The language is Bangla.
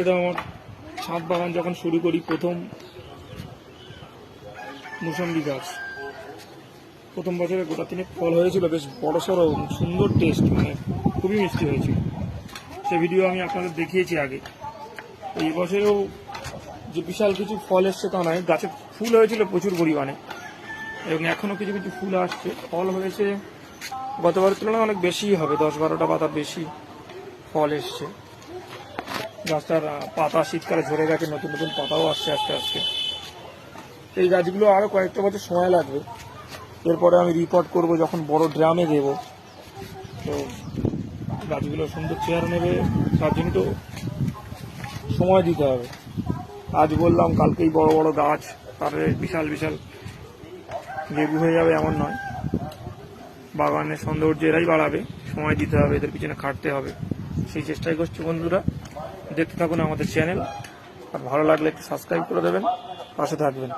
এটা আমার ছাদ বাগান যখন শুরু করি, প্রথম মুসম্বি গাছ। প্রথম বছরে গোটা তিনেক ফল হয়েছিল, বেশ বড় সড়ো সুন্দর টেস্ট মানে খুবই মিষ্টি হয়েছিল। সে ভিডিও আমি আপনাদের দেখিয়েছি আগে। এই বছরেও যে বিশাল কিছু ফল এসছে তা নয়, গাছে ফুল হয়েছিল প্রচুর পরিমাণে এবং এখনও কিছু কিছু ফুল আসছে। ফল হয়েছে, গতবারের তুলনায় অনেক বেশি হবে, দশ বারোটা পাতা বেশি ফল এসছে। গাছটার পাতা শীতকালে ঝরে গেছে, নতুন নতুন পাতাও আসছে আস্তে আস্তে। এই গাছগুলো আরও কয়েকটা বছর সময় লাগবে। এরপরে আমি রিপোর্ট করব যখন বড় ড্রামে দেব। তো গাছগুলো সুন্দর চেয়ার নেবে, তার জন্য তো সময় দিতে হবে। আজ বললাম, কালকেই বড় বড় গাছ তারপরে বিশাল বিশাল লেবু হয়ে যাবে এমন নয়। বাগানের সৌন্দর্য এরাই বাড়াবে, সময় দিতে হবে, এদের পিছনে খাটতে হবে। সেই চেষ্টাই করছি বন্ধুরা। দেখতে থাকুন আমাদের চ্যানেল। আর ভালো লাগলে একটু সাবস্ক্রাইব করে দেবেন। পাশে থাকবেন।